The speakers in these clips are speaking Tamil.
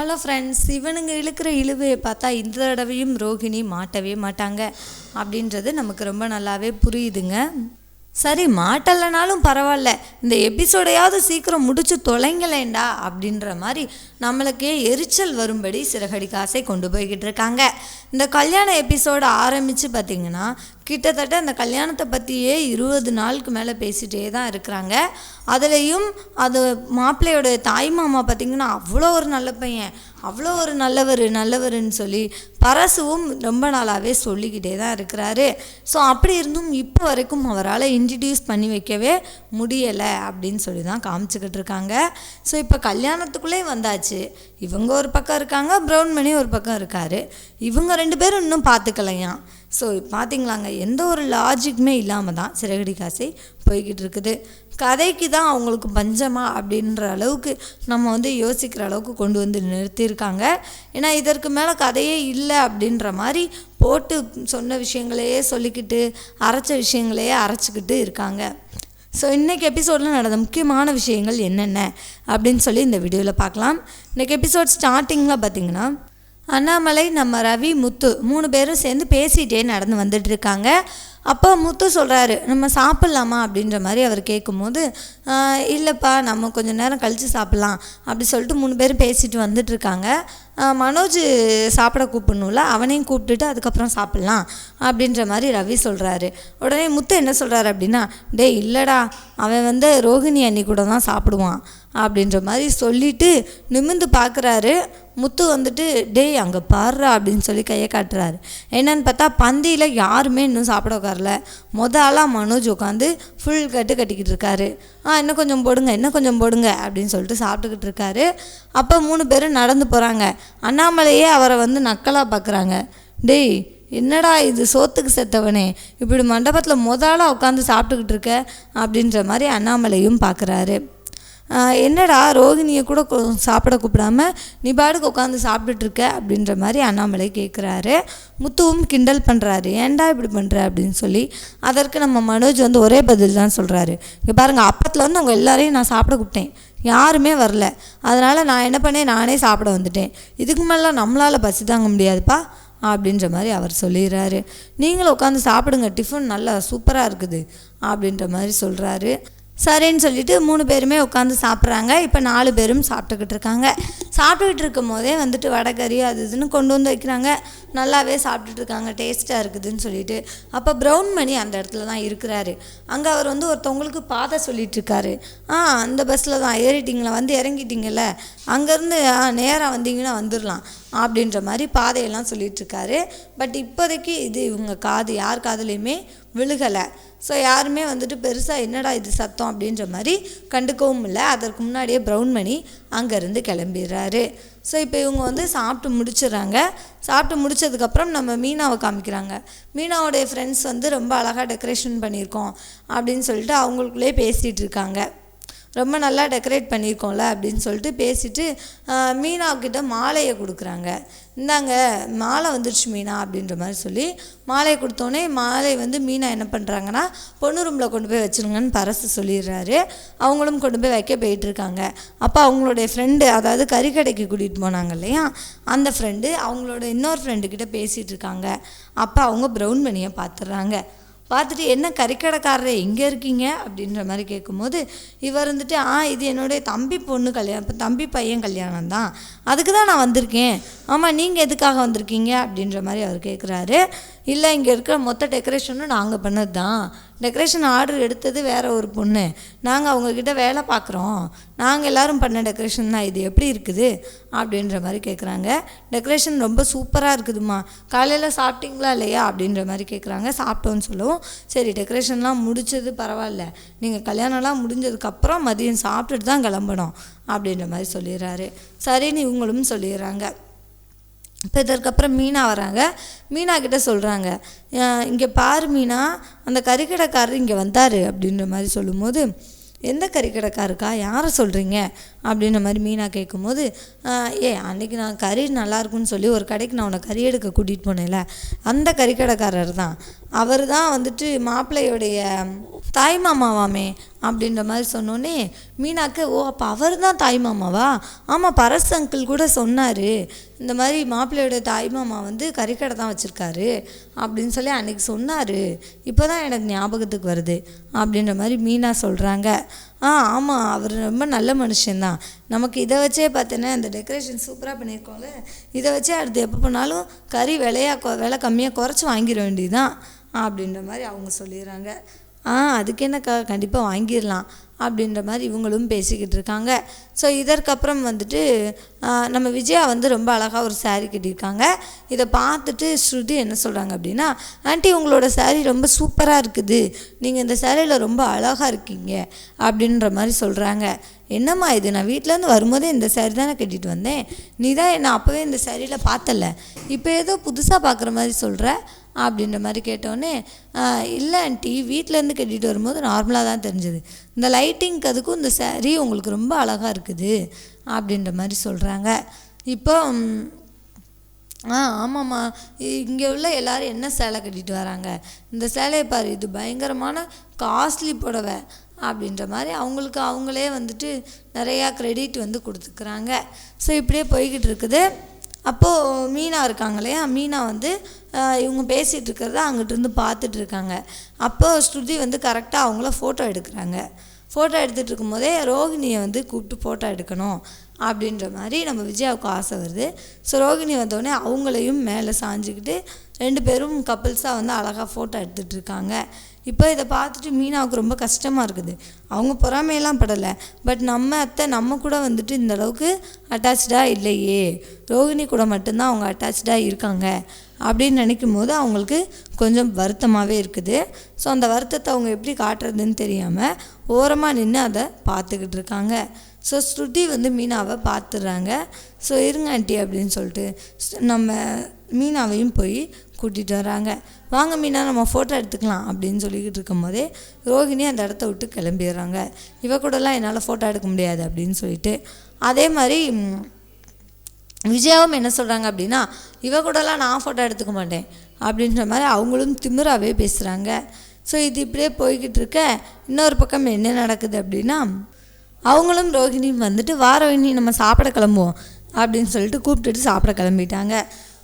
ஹலோ ஃப்ரெண்ட்ஸ் இவனுங்க இழுக்கிற இழுவையை பார்த்தா இந்த தடவையும் ரோகிணி மாட்டவே மாட்டாங்க. அப்படின்றது நமக்கு ரொம்ப நல்லாவே புரியுதுங்க. சரி மாட்டலைனாலும் பரவாயில்ல. இந்த எபிசோடையாவது சீக்கிரம் முடிச்சு தொலைங்களேண்டா அப்படின்ற மாதிரி நம்மளுக்கே எரிச்சல் வரும்படி சிறகடிக்க ஆசை கொண்டு போய்கிட்டு இருக்காங்க. இந்த கல்யாண எபிசோடு ஆரம்பித்து பார்த்திங்கன்னா கிட்டத்தட்ட அந்த கல்யாணத்தை பற்றியே இருபது நாளுக்கு மேலே பேசிகிட்டே தான் இருக்கிறாங்க. அதுலேயும் அது மாப்பிள்ளையோட தாய் மாமா பார்த்திங்கன்னா அவ்வளோ ஒரு நல்ல பையன். அவ்வளோ ஒரு நல்லவர் நல்லவர்னு சொல்லி பரசுவும் ரொம்ப நாளாகவே சொல்லிக்கிட்டே தான் இருக்கிறாரு. ஸோ அப்படி இருந்தும் இப்போ வரைக்கும் அவரால் இன்ட்ரடியூஸ் பண்ணி வைக்கவே முடியலை அப்படின்னு சொல்லி தான் காமிச்சிக்கிட்டு இருக்காங்க. ஸோ இப்போ கல்யாணத்துக்குள்ளே வந்தாச்சு. இவங்க ஒரு பக்கம் இருக்காங்க ப்ரௌன் மணி ஒரு பக்கம் இருக்காரு. இவங்க ரெண்டு பேரும் இன்னும் பார்த்துக்கலையாம் ஸோ பார்த்தீங்களாங்க எந்த ஒரு லாஜிக்குமே இல்லாமல் தான் சிறகடி காசை போய்கிட்டு இருக்குது. கதைக்கு தான் அவங்களுக்கு பஞ்சமா அப்படின்ற அளவுக்கு நம்ம வந்து யோசிக்கிற அளவுக்கு கொண்டு வந்து நிறுத்தியிருக்காங்க. ஏன்னா இதற்கு மேலே கதையே இல்லை அப்படின்ற மாதிரி போட்டு சொன்ன விஷயங்களையே சொல்லிக்கிட்டு அரைச்ச விஷயங்களையே அரைச்சிக்கிட்டு இருக்காங்க. ஸோ இன்றைக்கி எபிசோடில் நடந்த முக்கியமான விஷயங்கள் என்னென்ன? அப்படின்னு சொல்லி இந்த வீடியோவில் பார்க்கலாம். இன்றைக்கி எபிசோட் ஸ்டார்டிங்கில் பார்த்திங்கன்னா அண்ணாமலை நம்ம ரவி முத்து மூணு பேரும் சேர்ந்து பேசிகிட்டே நடந்து வந்துட்டு இருக்காங்க அப்போ முத்து சொல்கிறாரு நம்ம சாப்பிட்லாமா? அப்படின்ற மாதிரி அவர் கேட்கும்போது இல்லைப்பா நம்ம கொஞ்சம் நேரம் கழித்து சாப்பிட்லாம். அப்படி சொல்லிட்டு மூணு பேரும் பேசிட்டு வந்துட்டுருக்காங்க. மனோஜ் சாப்பிட கூப்பிடணும்ல அவனையும் கூப்பிட்டுட்டு அதுக்கப்புறம் சாப்பிட்லாம் அப்படின்ற மாதிரி ரவி சொல்கிறாரு உடனே முத்து என்ன சொல்கிறாரு அப்படின்னா டேய் இல்லைடா அவன் வந்து ரோகிணி அண்ணி கூட தான் சாப்பிடுவான் அப்படின்ற மாதிரி சொல்லிட்டு நிமிந்து பார்க்குறாரு முத்து வந்துட்டு டேய் அங்கே பாடுறா அப்படின்னு சொல்லி கையை காட்டுறாரு. என்னன்னு பார்த்தா பந்தியில் யாருமே இன்னும் சாப்பிட உட்காரல. மொத ஆளாக மனோஜ் உட்காந்து ஃபுல் கட்டு கட்டிக்கிட்டு இருக்காரு. ஆ இன்னும் கொஞ்சம் போடுங்க இன்னும் கொஞ்சம் போடுங்க அப்படின்னு சொல்லிட்டு சாப்பிட்டுக்கிட்டு இருக்காரு. அப்போ மூணு பேரும் நடந்து போகிறாங்க அண்ணாமலையே அவரை வந்து நக்கலாக பார்க்குறாங்க டேய் என்னடா இது சோத்துக்கு செத்தவனே? இப்படி மண்டபத்தில் முதலாக உட்காந்து சாப்பிட்டுக்கிட்டு இருக்க? அப்படின்ற மாதிரி அண்ணாமலையும் பார்க்குறாரு என்னடா ரோகிணியை கூட சாப்பிட கூப்பிடாம நீ பாடுக்கு உட்காந்து சாப்பிட்டுட்டு இருக்க? அப்படின்ற மாதிரி அண்ணாமலை கேட்குறாரு முத்துவும் கிண்டல் பண்ணுறாரு ஏன்டா இப்படி பண்ணுற அப்படின்னு சொல்லி அதற்கு நம்ம மனோஜ் வந்து ஒரே பதில் தான் சொல்கிறாரு இங்கே பாருங்கள் அப்பத்தில் வந்து அவங்க எல்லாரையும் நான் சாப்பிட கூப்பிட்டேன். யாருமே வரல. அதனால் நான் என்ன பண்ணேன்? நானே சாப்பிட வந்துட்டேன். இதுக்கு மேலே நம்மளால் பசி தாங்க முடியாதுப்பா அப்படின்ற மாதிரி அவர் சொல்லிடுறாரு. நீங்களும் உட்காந்து சாப்பிடுங்க டிஃபன் நல்லா சூப்பராக இருக்குது அப்படின்ற மாதிரி சொல்கிறாரு சரின்னு சொல்லிட்டு மூணு பேருமே உட்காந்து சாப்பிட்றாங்க. இப்போ நாலு பேரும் சாப்பிட்டுக்கிட்டு இருக்காங்க. சாப்பிட்டுக்கிட்டு இருக்கும் போதே வந்துட்டு வடகறி அது இதுன்னு கொண்டு வந்து வைக்கிறாங்க. நல்லாவே சாப்பிட்டுட்டு இருக்காங்க. டேஸ்ட்டாக இருக்குதுன்னு சொல்லிட்டு. அப்போ ப்ரௌன் மணி அந்த இடத்துல தான் இருக்கிறாரு. அங்கே அவர் வந்து ஒருத்தவங்களுக்கு பாதை சொல்லிட்டு ஆ அந்த பஸ்ஸில் தான் ஏறிட்டீங்களா? வந்து இறங்கிட்டீங்கல்ல. அங்கேருந்து நேராக வந்தீங்கன்னா வந்துடலாம் அப்படின்ற மாதிரி பாதையெல்லாம் சொல்லிகிட்ருக்காரு இருக்காரு பட் இப்போதைக்கு இது இவங்க காது யார் காதுலேயுமே விழுகலை. ஸோ யாருமே வந்துட்டு பெருசாக என்னடா இது சத்தம் அப்படின்ற மாதிரி கண்டுக்கவும் இல்லை. அதற்கு முன்னாடியே ப்ரௌன்மணி அங்கேருந்து கிளம்பிடுறாரு. ஸோ இப்போ இவங்க வந்து சாப்பிட்டு முடிச்சிடுறாங்க. சாப்பிட்டு முடிச்சதுக்கப்புறம் நம்ம மீனாவை காமிக்கிறாங்க. மீனாவுடைய ஃப்ரெண்ட்ஸ் வந்து ரொம்ப அழகாக டெக்கரேஷன் பண்ணியிருக்கோம் அப்படின்னு சொல்லிட்டு அவங்களுக்குள்ளே பேசிகிட்டு இருக்காங்க. ரொம்ப நல்லா டெக்கரேட் பண்ணியிருக்கோம்ல அப்படின்னு சொல்லிட்டு பேசிட்டு மீனாக்கிட்ட மாலையை கொடுக்குறாங்க. இந்தாங்க மாலை வந்துருச்சு மீனா அப்படின்ற மாதிரி சொல்லி மாலையை கொடுத்தோன்னே மாலை வந்து மீனா என்ன பண்ணுறாங்கன்னா பொண்ணு ரூமில் கொண்டு போய் வச்சிருங்கன்னு பரசு சொல்லிடுறாரு. அவங்களும் கொண்டு போய் வைக்க போயிட்டுருக்காங்க அப்போ அவங்களுடைய ஃப்ரெண்டு அதாவது கறிக்கடைக்கு கூட்டிகிட்டு போனாங்க இல்லையா? அந்த ஃப்ரெண்டு அவங்களோட இன்னொரு ஃப்ரெண்டுக்கிட்ட பேசிகிட்டு இருக்காங்க. அப்போ அவங்க ப்ரௌன் மணியை பார்த்துடுறாங்க. பார்த்துட்டு என்ன கறிக்கடைக்காரரே எங்கே இருக்கீங்க? அப்படின்ற மாதிரி கேட்கும்போது இவர் வந்துட்டு ஆ இது என்னுடைய தம்பி பொண்ணு கல்யாணம் இப்போ தம்பி பையன் கல்யாணம் தான். அதுக்கு தான் நான் வந்திருக்கேன். ஆமாம் நீங்கள் எதுக்காக வந்திருக்கீங்க? அப்படின்ற மாதிரி அவர் கேட்குறாரு. இல்லை இங்கே இருக்கிற மொத்த டெக்கரேஷனும் நாங்கள் பண்ணது தான். டெக்கரேஷன் ஆர்டர் எடுத்தது வேறு ஒரு பொண்ணு. நாங்கள் அவங்கக்கிட்ட வேலை பார்க்குறோம். நாங்கள் எல்லாரும் பண்ண டெக்கரேஷன் தான் இது. எப்படி இருக்குது? அப்படின்ற மாதிரி கேட்குறாங்க டெக்கரேஷன் ரொம்ப சூப்பராக இருக்குதுமா காலையில் சாப்பிட்டீங்களா இல்லையா? அப்படின்ற மாதிரி கேட்குறாங்க சாப்பிட்டோன்னு சொல்லவும். சரி டெக்கரேஷன்லாம் முடிச்சது பரவாயில்ல. நீங்கள் கல்யாணம்லாம் முடிஞ்சதுக்கப்புறம் மதியம் சாப்பிட்டுட்டு தான் கிளம்பணும். அப்படின்ற மாதிரி சொல்லிடுறாரு. சரின்னு இவங்களும் சொல்லிடுறாங்க. இப்போ இதற்கப்புறம் மீனா வராங்க. மீனா கிட்ட சொல்கிறாங்க இங்கே பாரு மீனா அந்த கறிக்கடைக்காரர் இங்கே வந்தார். அப்படின்ற மாதிரி சொல்லும்போது எந்த கறிக்கடைக்காருக்கா யாரை சொல்கிறீங்க அப்படின்ற மாதிரி மீனா கேட்கும்போது ஏ அன்றைக்கி நான் கறி நல்லாயிருக்குன்னு சொல்லி ஒரு கடைக்கு நான் உன்னை கறி எடுக்க கூட்டிகிட்டு போனேன்ல. அந்த கறிக்கடைக்காரர் தான். அவர் தான் வந்துட்டு மாப்பிள்ளையுடைய தாய் மாமாவாமே அப்படின்ற மாதிரி சொன்னோன்னே மீனாக்கு ஓ அப்போ அவர் தான் தாய் மாமாவா? ஆமாம் பரஸ் அங்கிள் கூட சொன்னார். இந்த மாதிரி மாப்பிள்ளையோட தாய் மாமா வந்து கறிக்கடை தான் வச்சுருக்காரு அப்படின்னு சொல்லி அன்றைக்கி சொன்னார். இப்போ தான் எனக்கு ஞாபகத்துக்கு வருது அப்படின்ற மாதிரி மீனா சொல்கிறாங்க ஆ ஆமாம் அவர் ரொம்ப நல்ல மனுஷன்தான். நமக்கு இதை வச்சே பார்த்தோன்னா இந்த டெக்கரேஷன் சூப்பராக பண்ணியிருக்கோம்ல. இதை வச்சே அடுத்து எப்போ பண்ணாலும் கறி விலையாக விலை கம்மியாக குறைச்சி வாங்கிட வேண்டியதுதான் அப்படின்ற மாதிரி அவங்க சொல்லிடுறாங்க. ஆ அதுக்கு என்னக்கா கண்டிப்பாக வாங்கிடலாம். அப்படின்ற மாதிரி இவங்களும் பேசிக்கிட்டு இருக்காங்க. ஸோ இதற்கப்புறம் வந்துட்டு நம்ம விஜயா வந்து ரொம்ப அழகாக ஒரு சாரீ கட்டியிருக்காங்க. இதை பார்த்துட்டு ஸ்ருதி என்ன சொல்கிறாங்க அப்படின்னா ஆண்டி உங்களோட சாரீ ரொம்ப சூப்பராக இருக்குது. நீங்கள் இந்த சேரீயில் ரொம்ப அழகாக இருக்கீங்க. அப்படின்ற மாதிரி சொல்கிறாங்க என்னம்மா இது? நான் வீட்டிலேருந்து வரும்போதே இந்த saree தானே கட்டிட்டு வந்தேன். நீ தான் என்னை அப்போவே இந்த சேரீயில் பார்த்தல. இப்போ ஏதோ புதுசாக பார்க்குற மாதிரி சொல்கிற அப்படின்ற மாதிரி கேட்டோடனே இல்லை ஆண்டி வீட்டிலேருந்து கட்டிட்டு வரும்போது நார்மலாக தான் தெரிஞ்சது. இந்த லைட்டிங்க்கு அதுக்கும் இந்த சேரீ உங்களுக்கு ரொம்ப அழகாக இருக்குது அப்படின்ற மாதிரி சொல்கிறாங்க இப்போ ஆ ஆமாம்மா. இங்கே உள்ள எல்லாரும் என்ன சேலை கட்டிட்டு வராங்க? இந்த சேலையை பாரு இது பயங்கரமான காஸ்ட்லி புடவை அப்படின்ற மாதிரி அவங்களுக்கு அவங்களே வந்துட்டு நிறையா க்ரெடிட் வந்து கொடுத்துக்கிறாங்க. ஸோ இப்படியே போய்கிட்டு இருக்குது. அப்போது மீனா இருக்காங்க இல்லையா? மீனா வந்து இவங்க பேசிகிட்டு இருக்கிறத அங்கிட்டிருந்து பார்த்துட்டு இருக்காங்க. அப்போ ஸ்ருதி வந்து கரெக்டாக அவங்கள ஃபோட்டோ எடுக்கிறாங்க. ஃபோட்டோ எடுத்துகிட்டு இருக்கும்போதே ரோகிணியை வந்து கூப்பிட்டு ஃபோட்டோ எடுக்கணும் அப்படின்ற மாதிரி நம்ம விஜயாவுக்கு ஆசை வருது. ஸோ ரோகிணி வந்தோடனே அவங்களையும் மேலே சாஞ்சிக்கிட்டு ரெண்டு பேரும் கப்புள்ஸாக வந்து அழகாக ஃபோட்டோ எடுத்துகிட்டு இருக்காங்க. இப்போ இதை பார்த்துட்டு மீனாவுக்கு ரொம்ப கஷ்டமாக இருக்குது. அவங்க பொறாமையெல்லாம் படலை. பட் நம்ம அத்தை நம்ம கூட வந்துட்டு இந்த அளவுக்கு அட்டாச்சாக இல்லையே. ரோகிணி கூட மட்டும்தான் அவங்க அட்டாச்சாக இருக்காங்க. அப்படின்னு நினைக்கும் போது அவங்களுக்கு கொஞ்சம் வருத்தமாகவே இருக்குது. ஸோ அந்த வருத்தத்தை அவங்க எப்படி காட்டுறதுன்னு தெரியாமல் ஓரமாக நின்று அதை பார்த்துக்கிட்டு இருக்காங்க. ஸோ ஸ்ருதி வந்து மீனாவை பார்த்துடுறாங்க. ஸோ இருங்க ஆண்டி அப்படின்னு சொல்லிட்டு நம்ம மீனாவையும் போய் கூட்டிகிட்டு வராங்க. வாங்க மீனா நம்ம ஃபோட்டோ எடுத்துக்கலாம் அப்படின்னு சொல்லிக்கிட்டு இருக்கும்போதே ரோஹிணி அந்த இடத்த விட்டு கிளம்பிடுறாங்க. இவ கூடலாம் என்னால் ஃபோட்டோ எடுக்க முடியாது அப்படின்னு சொல்லிட்டு. அதே மாதிரி விஜயாவும் என்ன சொல்கிறாங்க அப்படின்னா இவ கூடலாம் நான் ஃபோட்டோ எடுத்துக்க மாட்டேன். அப்படின்ற மாதிரி அவங்களும் திமிராகவே பேசுகிறாங்க ஸோ இது இப்படியே போய்கிட்டு இருக்க. இன்னொரு பக்கம் என்ன நடக்குது அப்படின்னா அவங்களும் ரோஹிணியும் வந்துட்டு வார ரோஹிணி நம்ம சாப்பிட கிளம்புவோம். அப்படின்னு சொல்லிட்டு கூப்பிட்டுட்டு சாப்பிட கிளம்பிட்டாங்க.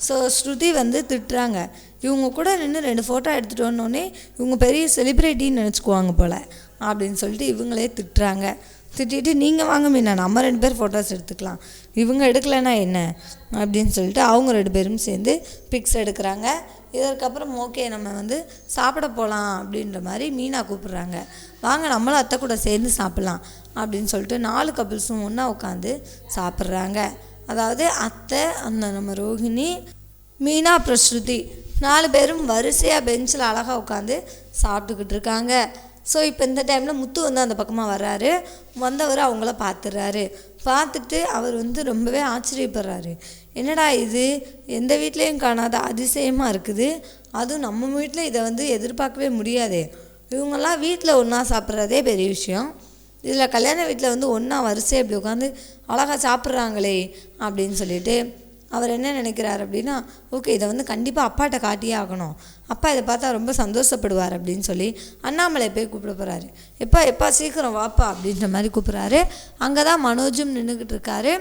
ஸோ ஸ்ருதி வந்து திட்டுறாங்க. இவங்க கூட நின்று ரெண்டு ஃபோட்டோ எடுத்துகிட்டு வந்தோடனே இவங்க பெரிய செலிப்ரிட்டின்னு நினச்சிக்குவாங்க போல். அப்படின்னு சொல்லிட்டு இவங்களே திட்டுறாங்க. திட்டிட்டு நீங்கள் வாங்க மீனா நம்ம ரெண்டு பேர் ஃபோட்டோஸ் எடுத்துக்கலாம். இவங்க எடுக்கலைன்னா என்ன? அப்படின்னு சொல்லிட்டு அவங்க ரெண்டு பேரும் சேர்ந்து பிக்ஸ் எடுக்கிறாங்க. இதற்கப்புறம் ஓகே நம்ம வந்து சாப்பிட போகலாம் அப்படின்ற மாதிரி மீனா கூப்பிட்றாங்க. வாங்க நம்மளும் அத்தை கூட சேர்ந்து சாப்பிட்லாம் அப்படின்னு சொல்லிட்டு நாலு கப்புள்ஸும் ஒன்றா உட்காந்து சாப்பிட்றாங்க. அதாவது அத்தை அந்த நம்ம ரோஹிணி மீனா பிரஸ்ருதி நாலு பேரும் வரிசையாக பெஞ்சில் அழகாக உட்காந்து சாப்பிட்டுக்கிட்டு இருக்காங்க. ஸோ இப்போ இந்த டைமில் முத்து வந்து அந்த பக்கமாக வர்றாரு. வந்தவர் அவங்கள பார்த்துடுறாரு பார்த்துட்டு அவர் வந்து ரொம்பவே ஆச்சரியப்படுறாரு. என்னடா இது? எந்த வீட்லேயும் காணாத அதிசயமாக இருக்குது. அதுவும் நம்ம வீட்டில் இதை வந்து எதிர்பார்க்கவே முடியாதே. இவங்கெல்லாம் வீட்டில் ஒன்றா சாப்பிட்றதே பெரிய விஷயம். இதில் கல்யாண வீட்டில் வந்து ஒன்றா வரிசை இப்படி உட்காந்து அழகாக சாப்பிட்றாங்களே அப்படின்னு சொல்லிட்டு அவர் என்ன நினைக்கிறார் அப்படின்னா ஓகே இதை வந்து கண்டிப்பாக அப்பாட்ட காட்டியே ஆகணும். அப்பா இதை பார்த்தா ரொம்ப சந்தோஷப்படுவார் அப்படின்னு சொல்லி அண்ணாமலை போய் கூப்பிட போகிறாரு எப்பா எப்பா சீக்கிரம் வாப்பா அப்படின்ற மாதிரி கூப்பிட்றாரு. அங்கே தான் மனோஜும் நின்றுக்கிட்டு இருக்காரு.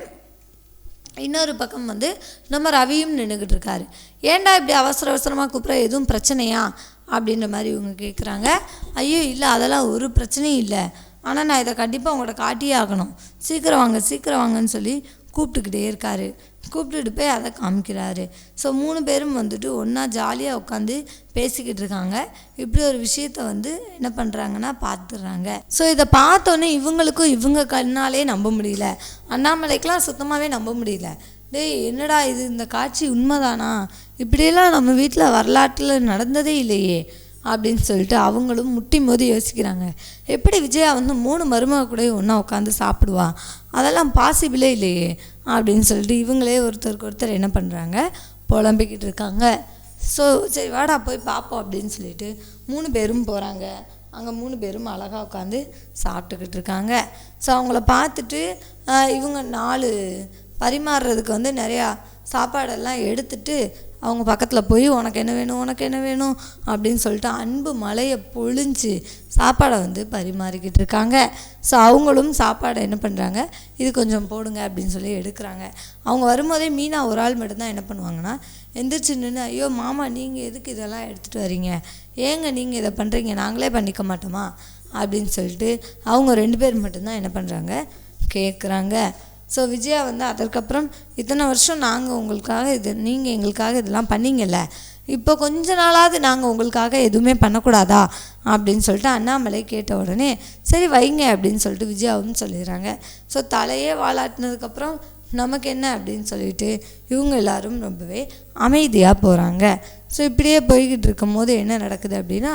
இன்னொரு பக்கம் வந்து நம்ம ரவியும் நின்றுக்கிட்டு இருக்காரு. ஏன்டா இப்படி அவசர அவசரமாக கூப்பிட்ற? எதுவும் பிரச்சனையா? அப்படின்ற மாதிரி இவங்க கேட்குறாங்க ஐயோ இல்லை அதெல்லாம் ஒரு பிரச்சனையும் இல்லை. ஆனால் நான் இதை கண்டிப்பாக உங்கள்கிட்ட காட்டியே ஆகணும். சீக்கிரம் வாங்க சீக்கிரம் வாங்கன்னு சொல்லி கூப்பிட்டுக்கிட்டே இருக்காரு. கூப்பிட்டுட்டு போய் அதை காமிக்கிறாரு. ஸோ மூணு பேரும் வந்துட்டு ஒன்றா ஜாலியாக உட்காந்து பேசிக்கிட்டு இருக்காங்க. இப்படி ஒரு விஷயத்த வந்து என்ன பண்ணுறாங்கன்னா பார்த்துடுறாங்க ஸோ இதை பார்த்தோன்னே இவங்களுக்கும் இவங்க கண்ணாலே நம்ப முடியல. அண்ணாமலைக்கெலாம் சுத்தமாகவே நம்ப முடியல. டேய் என்னடா இது? இந்த காட்சி உண்மைதானா? இப்படியெல்லாம் நம்ம வீட்டில் வரலாற்றில் நடந்ததே இல்லையே அப்படின்னு சொல்லிட்டு அவங்களும் முட்டி மோதி யோசிக்கிறாங்க. எப்படி விஜயா வந்து மூணு மருமக கூட ஒன்றா உட்காந்து சாப்பிடுவா? அதெல்லாம் பாசிபிளே இல்லையே அப்படின்னு சொல்லிட்டு இவங்களே ஒருத்தருக்கு ஒருத்தர் என்ன பண்ணுறாங்க புலம்பிக்கிட்டு இருக்காங்க. ஸோ சரி வாடா போய் பார்ப்போம் அப்படின்னு சொல்லிட்டு மூணு பேரும் போகிறாங்க அங்கே மூணு பேரும் அழகாக உட்காந்து சாப்பிட்டுக்கிட்டு இருக்காங்க. ஸோ அவங்கள பார்த்துட்டு இவங்க நாலு பரிமாறுறதுக்கு வந்து நிறையா சாப்பாடெல்லாம் எடுத்துட்டு அவங்க பக்கத்தில் போய் உனக்கு என்ன வேணும்? உனக்கு என்ன வேணும்? அப்படின்னு சொல்லிட்டு அன்பு மலையை பொழிஞ்சு சாப்பாடை வந்து பரிமாறிக்கிட்டு இருக்காங்க. ஸோ அவங்களும் சாப்பாடை என்ன பண்ணுறாங்க இது கொஞ்சம் போடுங்க அப்படின்னு சொல்லி எடுக்கிறாங்க. அவங்க வரும்போதே மீனா ஒரு ஆள் மட்டும்தான் என்ன பண்ணுவாங்கன்னா எந்திரிச்சு நின்று ஐயோ மாமா நீங்கள் எதுக்கு இதெல்லாம் எடுத்துகிட்டு வரீங்க? ஏங்க நீங்கள் இதை பண்ணுறீங்க நாங்களே பண்ணிக்க மாட்டோமா? அப்படின்னு சொல்லிட்டு அவங்க ரெண்டு பேர் மட்டும்தான் என்ன பண்ணுறாங்க கேட்குறாங்க ஸோ விஜயா வந்து அதற்கப்புறம் இத்தனை வருஷம் நாங்கள் உங்களுக்காக இது நீங்கள் எங்களுக்காக இதெல்லாம் பண்ணிங்கல்ல. இப்போ கொஞ்ச நாளாவது நாங்கள் உங்களுக்காக எதுவுமே பண்ணக்கூடாதா? அப்படின்னு சொல்லிட்டு அண்ணாமலை கேட்ட உடனே சரி வைங்க அப்படின்னு சொல்லிட்டு விஜயாவும் சொல்லிடுறாங்க. ஸோ தலையே வாளாட்டினதுக்கப்புறம் நமக்கு என்ன அப்படின்னு சொல்லிட்டு இவங்க எல்லாரும் ரொம்பவே அமைதியாக போகிறாங்க ஸோ இப்படியே போய்கிட்டு இருக்கும்போது என்ன நடக்குது அப்படின்னா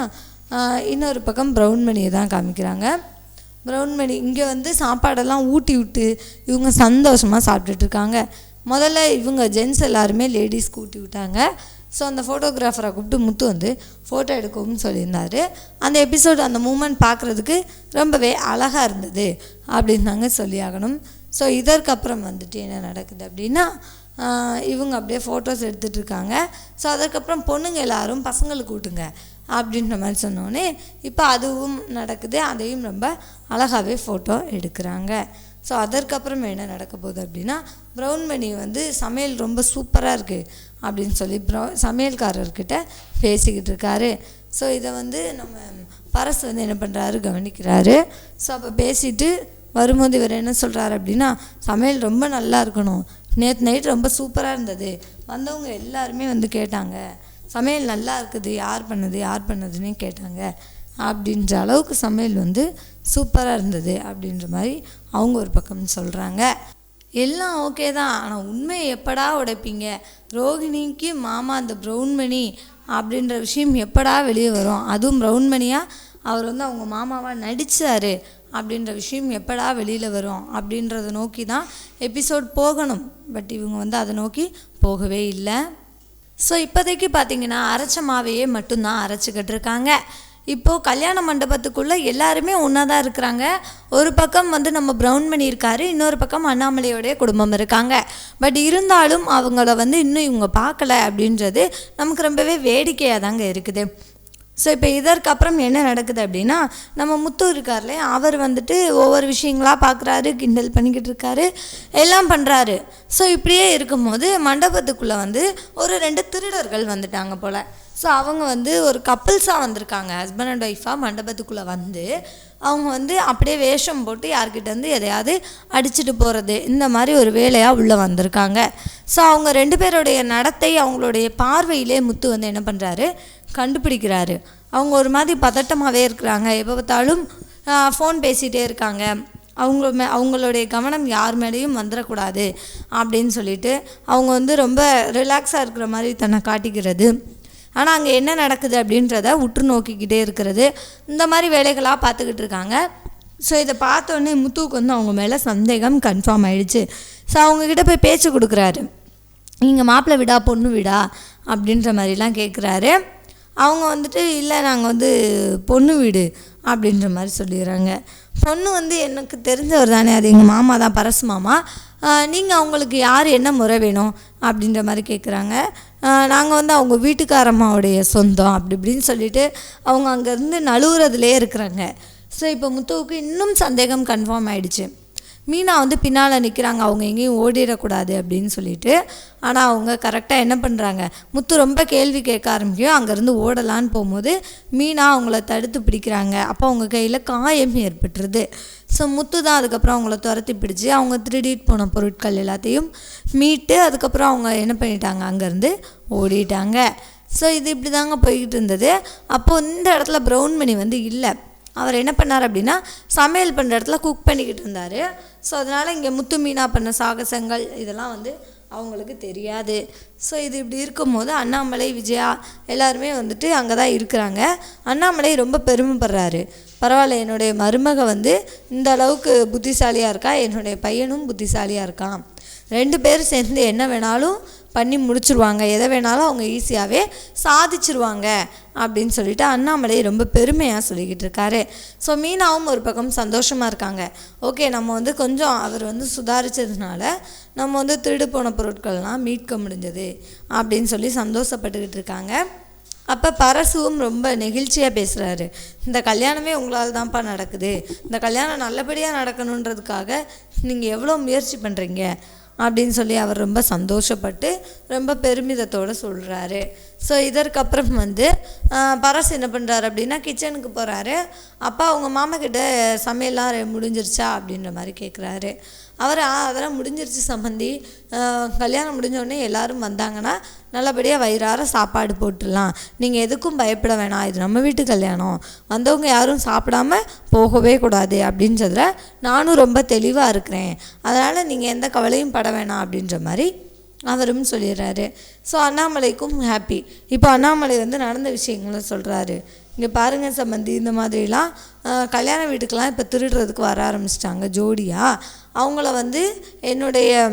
இன்னொரு பக்கம் ப்ரௌன் மணியை தான் காமிக்கிறாங்க. ப்ரௌன் மணி இங்கே வந்து சாப்பாடெல்லாம் ஊட்டி விட்டு இவங்க சந்தோஷமாக சாப்பிட்டுட்டு இருக்காங்க முதல்ல இவங்க ஜென்ஸ் எல்லாருமே லேடிஸ்க்கு ஊட்டி விட்டாங்க. ஸோ அந்த ஃபோட்டோகிராஃபரை கூப்பிட்டு முத்து வந்து ஃபோட்டோ எடுக்கவும் சொல்லியிருந்தார். அந்த எபிசோடு அந்த மூமெண்ட் பார்க்குறதுக்கு ரொம்பவே அழகாக இருந்தது அப்படின்னு சொல்லி சொல்லியாகணும். ஸோ இதற்கப்புறம் வந்துட்டு என்ன நடக்குது அப்படின்னா இவங்க அப்படியே ஃபோட்டோஸ் எடுத்துகிட்டு இருக்காங்க ஸோ அதற்கப்புறம் பொண்ணுங்க எல்லாரும் பசங்களுக்கு கூட்டுங்க அப்படின்ற மாதிரி சொன்னோடனே இப்போ அதுவும் நடக்குது. அதையும் ரொம்ப அழகாகவே ஃபோட்டோ எடுக்கிறாங்க. ஸோ அதற்கப்புறம் என்ன நடக்க போகுது அப்படின்னா ப்ரௌன் மணி வந்து சமையல் ரொம்ப சூப்பராக இருக்குது அப்படின்னு சொல்லி ப்ரௌ சமையல்காரர்கிட்ட பேசிக்கிட்டு இருக்காரு. ஸோ இதை வந்து நம்ம பரஸ் வந்து என்ன பண்ணுறாரு கவனிக்கிறாரு. ஸோ அப்போ பேசிட்டு வரும்போது இவர் என்ன சொல்கிறாரு அப்படின்னா சமையல் ரொம்ப நல்லா இருக்கணும். நேற்று நைட் ரொம்ப சூப்பராக இருந்தது. வந்தவங்க எல்லாருமே வந்து கேட்டாங்க. சமையல் நல்லா இருக்குது யார் பண்ணது யார் பண்ணதுன்னே கேட்டாங்க. அப்படின்ற அளவுக்கு சமையல் வந்து சூப்பராக இருந்தது அப்படின்ற மாதிரி அவங்க ஒரு பக்கம் சொல்கிறாங்க எல்லாம் ஓகே தான். ஆனால் உண்மையை எப்படா உடைப்பீங்க? ரோகிணிக்கு மாமா அந்த ப்ரௌன் மணி அப்படின்ற விஷயம் எப்படா வெளியே வரும்? அதுவும் ப்ரௌன் மணியாக அவர் வந்து அவங்க மாமாவாக நடித்தார் அப்படின்ற விஷயம் எப்படா வெளியில் வரும்? அப்படின்றத நோக்கி தான் எபிசோட் போகணும். பட் இவங்க வந்து அதை நோக்கி போகவே இல்லை. ஸோ இப்போதைக்கு பார்த்தீங்கன்னா அரைச்ச மாவையே மட்டும்தான் அரைச்சிக்கிட்டு இருக்காங்க இப்போது கல்யாண மண்டபத்துக்குள்ளே எல்லாருமே ஒன்றா தான் இருக்கிறாங்க. ஒரு பக்கம் வந்து நம்ம ப்ரௌன் பண்ணியிருக்காரு இன்னொரு பக்கம் அண்ணாமலையோடைய குடும்பம் இருக்காங்க. பட் இருந்தாலும் அவங்கள வந்து இன்னும் இவங்க பார்க்கல அப்படின்றது நமக்கு ரொம்பவே வேடிக்கையாக தாங்க இருக்குது. ஸோ இப்போ இதற்கப்புறம் என்ன நடக்குது அப்படின்னா நம்ம முத்து இருக்கார்லே அவர் வந்துட்டு ஒவ்வொரு விஷயங்களாக பார்க்குறாரு கிண்டல் பண்ணிக்கிட்டு இருக்காரு எல்லாம் பண்ணுறாரு ஸோ இப்படியே இருக்கும்போது மண்டபத்துக்குள்ளே வந்து ஒரு ரெண்டு திருடர்கள் வந்துட்டாங்க போல். ஸோ அவங்க வந்து ஒரு கப்புள்ஸாக வந்திருக்காங்க. ஹஸ்பண்ட் அண்ட் ஒய்ஃபாக மண்டபத்துக்குள்ளே வந்து அவங்க வந்து அப்படியே வேஷம் போட்டு யார்கிட்டேருந்து எதையாவது அடிச்சுட்டு போகிறது இந்த மாதிரி ஒரு வேலையாக உள்ளே வந்திருக்காங்க. ஸோ அவங்க ரெண்டு பேருடைய நடத்தை அவங்களுடைய பார்வையிலே முத்து வந்து என்ன பண்ணுறாரு கண்டுபிடிக்கிறாரு. அவங்க ஒரு மாதிரி பதட்டமாகவே இருக்கிறாங்க. எப்போ பார்த்தாலும் ஃபோன் பேசிகிட்டே இருக்காங்க. அவங்க மே அவங்களுடைய கவனம் யார் மேலேயும் வந்துடக்கூடாது அப்படின்னு சொல்லிட்டு அவங்க வந்து ரொம்ப ரிலாக்ஸாக இருக்கிற மாதிரி தன்னை காட்டிக்கிறது. ஆனால் அங்கே என்ன நடக்குது அப்படின்றத உற்று நோக்கிக்கிட்டே இருக்கிறது. இந்த மாதிரி வேலைகளாக பார்த்துக்கிட்டு இருக்காங்க. ஸோ இதை பார்த்தோன்னே முத்துவுக்கு வந்து அவங்க மேலே சந்தேகம் கன்ஃபார்ம் ஆகிடுச்சு ஸோ அவங்கக்கிட்ட போய் பேச்சு கொடுக்குறாரு. நீங்கள் மாப்பிள்ளை விடா பொண்ணு விடா? அப்படின்ற மாதிரிலாம் கேட்குறாரு அவங்க வந்துட்டு இல்லை நாங்கள் வந்து பொண்ணு வீடு அப்படின்ற மாதிரி சொல்லிடுறாங்க. பொண்ணு வந்து எனக்கு தெரிஞ்சவர் தானே அது எங்கள் மாமா தான் பரசு மாமா. நீங்கள் அவங்களுக்கு யார் என்ன முறை வேணும் அப்படின்ற மாதிரி கேட்குறாங்க நாங்கள் வந்து அவங்க வீட்டுக்காரம்மாவுடைய சொந்தம் அப்படி இப்படின்னு சொல்லிட்டு அவங்க அங்கேருந்து நழுவுறதுலே இருக்கிறாங்க. ஸோ இப்போ முத்துவுக்கு இன்னும் சந்தேகம் கன்ஃபார்ம் ஆகிடுச்சு மீனா வந்து பின்னால் நிற்கிறாங்க அவங்க எங்கேயும் ஓடிடக்கூடாது அப்படின்னு சொல்லிட்டு. ஆனால் அவங்க கரெக்டாக என்ன பண்ணுறாங்க முத்து ரொம்ப கேள்வி கேட்க ஆரம்பிக்கும் அங்கேருந்து ஓடலான்னு போகும்போது மீனா அவங்கள தடுத்து பிடிக்கிறாங்க. அப்போ அவங்க கையில் காயம் ஏற்பட்டுருது. ஸோ முத்து தான் அதுக்கப்புறம் அவங்கள துரத்தி பிடிச்சி அவங்க திருடிட்டு போன பொருட்கள் எல்லாத்தையும் மீட்டு அதுக்கப்புறம் அவங்க என்ன பண்ணிட்டாங்க? அங்கேருந்து ஓடிட்டாங்க. ஸோ இது இப்படி தாங்க போய்கிட்டு இருந்தது. அப்போது இந்த இடத்துல ப்ரௌன் மணி வந்து இல்லை. அவர் என்ன பண்ணார் அப்படின்னா சமையல் பண்ணுற இடத்துல குக் பண்ணிக்கிட்டு இருந்தார். ஸோ அதனால் இங்கே முத்து மீனா பண்ண சாகசங்கள் இதெல்லாம் வந்து அவங்களுக்கு தெரியாது. ஸோ இது இப்படி இருக்கும்போது அண்ணாமலை விஜயா எல்லாருமே வந்துட்டு அங்கே தான் இருக்கிறாங்க. அண்ணாமலை ரொம்ப பெருமைப்படுறாரு. பரவாயில்ல என்னுடைய மருமக வந்து இந்த அளவுக்கு புத்திசாலியாக இருக்கா? என்னுடைய பையனும் புத்திசாலியாக இருக்கான். ரெண்டு பேரும் சேர்ந்து என்ன வேணாலும் பண்ணி முடிச்சிருவாங்க. எதை வேணாலும் அவங்க ஈஸியாகவே சாதிச்சிருவாங்க அப்படின்னு சொல்லிட்டு அண்ணாமலை ரொம்ப பெருமையாக சொல்லிக்கிட்டு இருக்காரு. ஸோ மீனாவும் ஒரு பக்கம் சந்தோஷமாக இருக்காங்க. ஓகே நம்ம வந்து கொஞ்சம் அவர் வந்து சுதாரிச்சதுனால நம்ம வந்து திருடு போன பொருட்கள்லாம் மீட்க முடிஞ்சது அப்படின்னு சொல்லி சந்தோஷப்பட்டுக்கிட்டு இருக்காங்க. அப்போ பரசுவும் ரொம்ப நெகிழ்ச்சியாக பேசுகிறாரு இந்த கல்யாணமே உங்களால் தான்ப்பா நடக்குது. இந்த கல்யாணம் நல்லபடியாக நடக்கணுன்றதுக்காக நீங்கள் எவ்வளோ முயற்சி பண்ணுறீங்க அப்படின்னு சொல்லி அவர் ரொம்ப சந்தோஷப்பட்டு ரொம்ப பெருமிதத்தோடு சொல்கிறாரு ஸோ இதற்கப்புறம் வந்து பரஸ் என்ன பண்ணுறாரு அப்படின்னா கிச்சனுக்கு போகிறாரு அப்பா அவங்க மாமா கிட்ட சமையல்லாம் முடிஞ்சிருச்சா அப்படின்ற மாதிரி கேட்குறாரு அவர் "ஆ, அதெல்லாம் முடிஞ்சிருச்சு சம்மந்தி. கல்யாணம் முடிஞ்சோடனே எல்லோரும் எல்லாரும் வந்தாங்கன்னா நல்லபடியாக வயிறார சாப்பாடு போட்டுடலாம். நீங்கள் எதுக்கும் பயப்பட வேணாம். இது நம்ம வீட்டு கல்யாணம். வந்தவங்க யாரும் சாப்பிடாம போகவே கூடாது அப்படின்றதுல நானும் ரொம்ப தெளிவாக இருக்கிறேன். அதனால் நீங்கள் எந்த கவலையும் பட வேணாம் அப்படின்ற மாதிரி அவரும் சொல்லிடுறாரு. ஸோ அண்ணாமலைக்கும் ஹாப்பி இப்போ அண்ணாமலை வந்து நடந்த விஷயங்களை சொல்கிறாரு இங்கே பாருங்கள் சம்பந்தி இந்த மாதிரிலாம் கல்யாண வீட்டுக்கெலாம் இப்போ திருடுறதுக்கு வர ஆரம்பிச்சிட்டாங்க ஜோடியாக அவங்கள வந்து என்னுடைய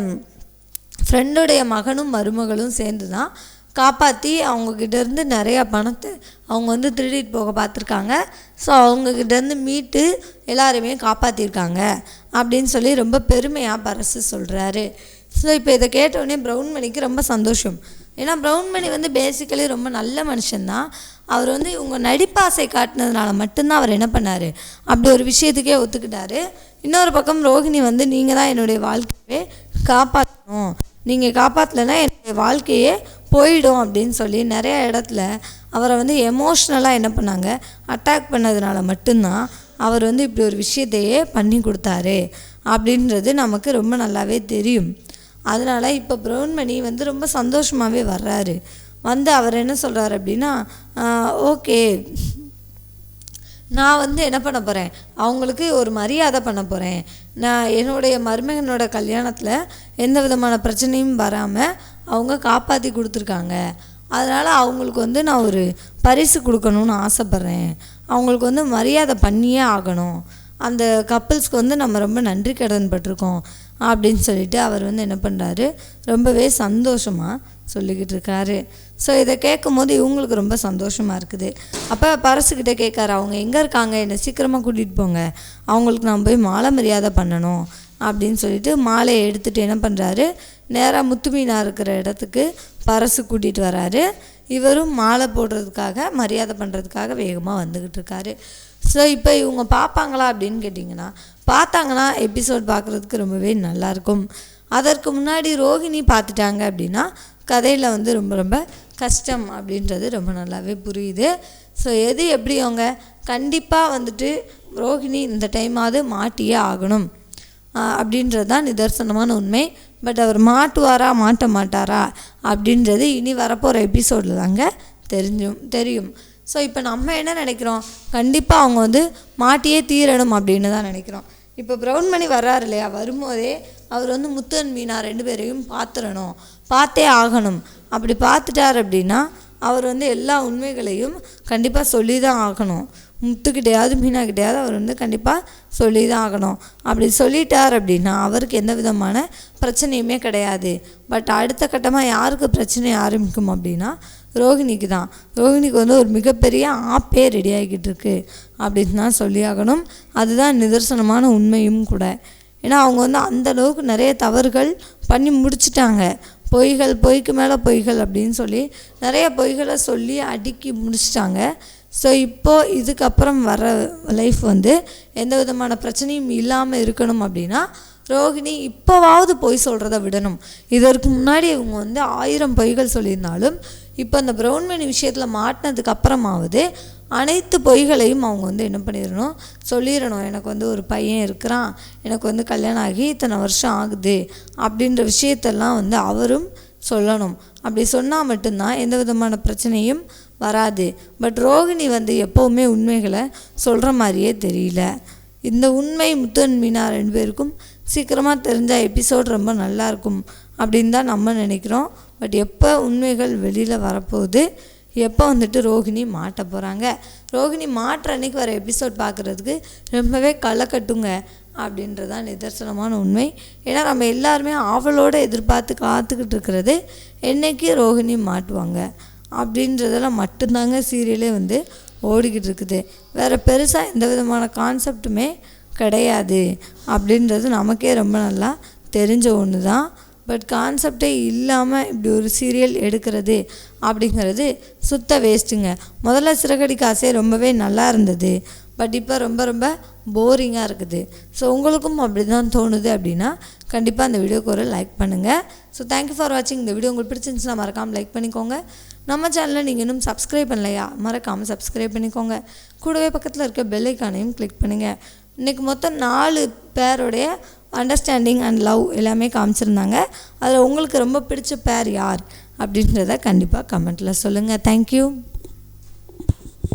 ஃப்ரெண்டுடைய மகனும் மருமகளும் சேர்ந்து தான் காப்பாற்றி அவங்கக்கிட்டேருந்து நிறையா பணத்தை அவங்க வந்து திருடிட்டு போக பார்த்துருக்காங்க. ஸோ அவங்கக்கிட்டேருந்து மீட்டு எல்லாருமே காப்பாற்றிருக்காங்க அப்படின்னு சொல்லி ரொம்ப பெருமையாக பரசு சொல்கிறாரு ஸோ இப்போ இதை கேட்டவுடனே ப்ரௌன் மணிக்கு ரொம்ப சந்தோஷம். ஏன்னா ப்ரௌன் மணி வந்து பேசிக்கலி ரொம்ப நல்ல மனுஷன்தான். அவர் வந்து இவங்க நடிப்பாசை காட்டினதுனால மட்டும்தான் அவர் என்ன பண்ணார்? அப்படி ஒரு விஷயத்துக்கே ஒத்துக்கிட்டாரு. இன்னொரு பக்கம் ரோஹிணி வந்து நீங்கள் தான் என்னுடைய வாழ்க்கையவே காப்பாற்றணும் நீங்கள் காப்பாற்றலைன்னா என்னுடைய வாழ்க்கையே போயிடும் அப்படின்னு சொல்லி நிறைய இடத்துல அவரை வந்து எமோஷ்னலாக என்ன பண்ணாங்க? அட்டாக் பண்ணதுனால மட்டும்தான் அவர் வந்து இப்படி ஒரு விஷயத்தையே பண்ணி கொடுத்தாரு அப்படின்றது நமக்கு ரொம்ப நல்லாவே தெரியும். அதனால் இப்போ பிரவுன்மணி வந்து ரொம்ப சந்தோஷமாகவே வர்றாரு. வந்து அவர் என்ன சொல்கிறாரு அப்படின்னா ஓகே. நான் வந்து என்ன பண்ண போகிறேன் அவங்களுக்கு ஒரு மரியாதை பண்ண போகிறேன் நான் என்னுடைய மருமகனோட கல்யாணத்தில் எந்த விதமான பிரச்சனையும் வராமல் அவங்க காப்பாற்றி கொடுத்துருக்காங்க. அதனால் அவங்களுக்கு வந்து நான் ஒரு பரிசு கொடுக்கணும்னு ஆசைப்பட்றேன். அவங்களுக்கு வந்து மரியாதை பண்ணியே ஆகணும். அந்த கப்புள்ஸ்க்கு வந்து நம்ம ரொம்ப நன்றி கடன் பட்டிருக்கோம் அப்படின்னு சொல்லிட்டு அவர் வந்து என்ன பண்ணுறாரு ரொம்பவே சந்தோஷமாக சொல்லிக்கிட்டு இருக்காரு. ஸோ இதை கேட்கும்போது இவங்களுக்கு ரொம்ப சந்தோஷமாக இருக்குது. அப்போ பரசுக்கிட்ட கேட்காரு அவங்க எங்கே இருக்காங்க? என்னை சீக்கிரமாக கூட்டிகிட்டு போங்க. அவங்களுக்கு நான் போய் மாலை மரியாதை பண்ணணும். அப்படின்னு சொல்லிட்டு மாலையை எடுத்துகிட்டு என்ன பண்ணுறாரு நேராக முத்துமீனாக இருக்கிற இடத்துக்கு பரசு கூட்டிகிட்டு வராரு. இவரும் மாலை போடுறதுக்காக மரியாதை பண்ணுறதுக்காக வேகமாக வந்துக்கிட்டு இருக்காரு. ஸோ இப்போ இவங்க பார்ப்பாங்களா அப்படின்னு கேட்டிங்கன்னா பார்த்தாங்கன்னா எபிசோட் பார்க்குறதுக்கு ரொம்பவே நல்லாயிருக்கும் அதற்கு முன்னாடி ரோஹிணி பார்த்துட்டாங்க அப்படின்னா கதையில் வந்து ரொம்ப ரொம்ப கஷ்டம் அப்படின்றது ரொம்ப நல்லாவே புரியுது. ஸோ எது எப்படி அவங்க கண்டிப்பாக வந்துட்டு ரோஹிணி இந்த டைமாவது மாட்டியே ஆகணும் அப்படின்றது தான் நிதர்சனமான உண்மை. பட் அவர் மாட்டுவாரா மாட்ட மாட்டாரா அப்படின்றது இனி வரப்போகிற எபிசோடில் தாங்க தெரிஞ்சும் தெரியும். ஸோ இப்போ நம்ம என்ன நினைக்கிறோம்? கண்டிப்பாக அவங்க வந்து மாட்டியே தீரணும் அப்படின்னு தான் நினைக்கிறோம். இப்போ ப்ரௌன் மணி வர்றாரு இல்லையா? வரும்போதே அவர் வந்து முத்தன் மீனா ரெண்டு பேரையும் பார்த்துடணும் பார்த்தே ஆகணும். அப்படி பார்த்துட்டார் அப்படின்னா அவர் வந்து எல்லா உண்மைகளையும் கண்டிப்பாக சொல்லி தான் ஆகணும். முத்துக்கிட்டையாவது மீனாக்கிட்டையாவது அவர் வந்து கண்டிப்பாக சொல்லி தான் ஆகணும். அப்படி சொல்லிட்டார் அப்படின்னா அவருக்கு எந்த விதமான பிரச்சனையுமே கிடையாது. பட் அடுத்த கட்டமாக யாருக்கு பிரச்சனை ஆரம்பிக்கும் அப்படின்னா ரோகிணிக்கு தான். ரோகிணிக்கு வந்து ஒரு மிகப்பெரிய ஆப்பே ரெடி ஆகிக்கிட்டு இருக்கு அப்படின்னு தான் சொல்லி ஆகணும். அதுதான் நிதர்சனமான உண்மையும் கூட. ஏன்னா அவங்க வந்து அந்தளவுக்கு நிறைய தவறுகள் பண்ணி முடிச்சிட்டாங்க. பொய்கள் பொய்க்கு மேலே பொய்கள் அப்படின்னு சொல்லி நிறைய பொய்களை சொல்லி அடுக்கி முடிச்சிட்டாங்க. ஸோ இப்போது இதுக்கப்புறம் வர லைஃப் வந்து எந்த விதமான பிரச்சனையும் இல்லாமல் இருக்கணும் அப்படின்னா ரோகிணி இப்போவாவது பொய் சொல்கிறத விடணும். இதற்கு முன்னாடி இவங்க வந்து ஆயிரம் பொய்கள் சொல்லியிருந்தாலும் இப்போ அந்த ப்ரௌன்மணி விஷயத்தில் மாட்டினதுக்கு அப்புறமாவது அனைத்து பொய்களையும் அவங்க வந்து என்ன பண்ணிடணும்? சொல்லிடணும். எனக்கு வந்து ஒரு பையன் இருக்கிறான். எனக்கு வந்து கல்யாணம் ஆகி இத்தனை வருஷம் ஆகுது அப்படின்ற விஷயத்தெல்லாம் வந்து அவரும் சொல்லணும். அப்படி சொன்னால் மட்டும்தான் எந்த விதமான பிரச்சனையும் வராது. பட் ரோகிணி வந்து எப்போவுமே உண்மைகளை சொல்கிற மாதிரியே தெரியல. இந்த உண்மை முத்தன் மீனா ரெண்டு பேருக்கும் சீக்கிரமாக தெரிஞ்சால் எபிசோட் ரொம்ப நல்லாயிருக்கும் அப்படின்னு தான் நம்ம நினைக்கிறோம். பட் எப்போ உண்மைகள் வெளியில் வரப்போகுது? எப்போ வந்துட்டு ரோஹிணி மாட்ட போகிறாங்க ரோகிணி மாட்டுற அன்னைக்கு வர எபிசோட் பார்க்குறதுக்கு ரொம்பவே களை கட்டுங்க அப்படின்றது தான் நிதர்சனமான உண்மை. ஏன்னா நம்ம எல்லாருமே ஆவலோடு எதிர்பார்த்து காத்துக்கிட்டு இருக்கிறது என்றைக்கு ரோஹிணி மாட்டுவாங்க அப்படின்றதெல்லாம் மட்டும்தாங்க சீரியலே வந்து ஓடிக்கிட்டு இருக்குது. வேறு பெருசாக எந்த விதமான கான்செப்ட்டுமே கிடையாது அப்படின்றது நமக்கே ரொம்ப நல்லா தெரிஞ்ச ஒன்று தான் பட் கான்செப்டே இல்லாமல் இப்படி ஒரு சீரியல் எடுக்கிறது அப்படிங்கிறது சுத்த வேஸ்ட்டுங்க முதல்ல சிறகடிக்க ஆசை ரொம்பவே நல்லா இருந்தது. பட் இப்போ ரொம்ப ரொம்ப போரிங்காக இருக்குது. ஸோ உங்களுக்கும் அப்படி தான் தோணுது அப்படின்னா கண்டிப்பாக அந்த வீடியோக்கு ஒரு லைக் பண்ணுங்கள் ஸோ தேங்க்யூ ஃபார் வாட்சிங் இந்த வீடியோ உங்களுக்கு பிடிச்சிருந்துச்சுன்னா மறக்காமல் லைக் பண்ணிக்கோங்க. நம்ம சேனலில் நீங்கள் இன்னும் சப்ஸ்கிரைப் பண்ணலையா? மறக்காமல் சப்ஸ்கிரைப் பண்ணிக்கோங்க. கூடவே பக்கத்தில் இருக்க பெல் ஐக்கானையும் கிளிக் பண்ணுங்கள் இன்றைக்கி மொத்தம் நாலு பேருடைய அண்டர்ஸ்டாண்டிங் அண்ட் லவ் எல்லாமே காமிச்சிருந்தாங்க. அதில் உங்களுக்கு ரொம்ப பிடிச்ச பேர் யார்? அப்படின்றத கண்டிப்பாக கமெண்ட்டில் சொல்லுங்கள் தேங்க்யூ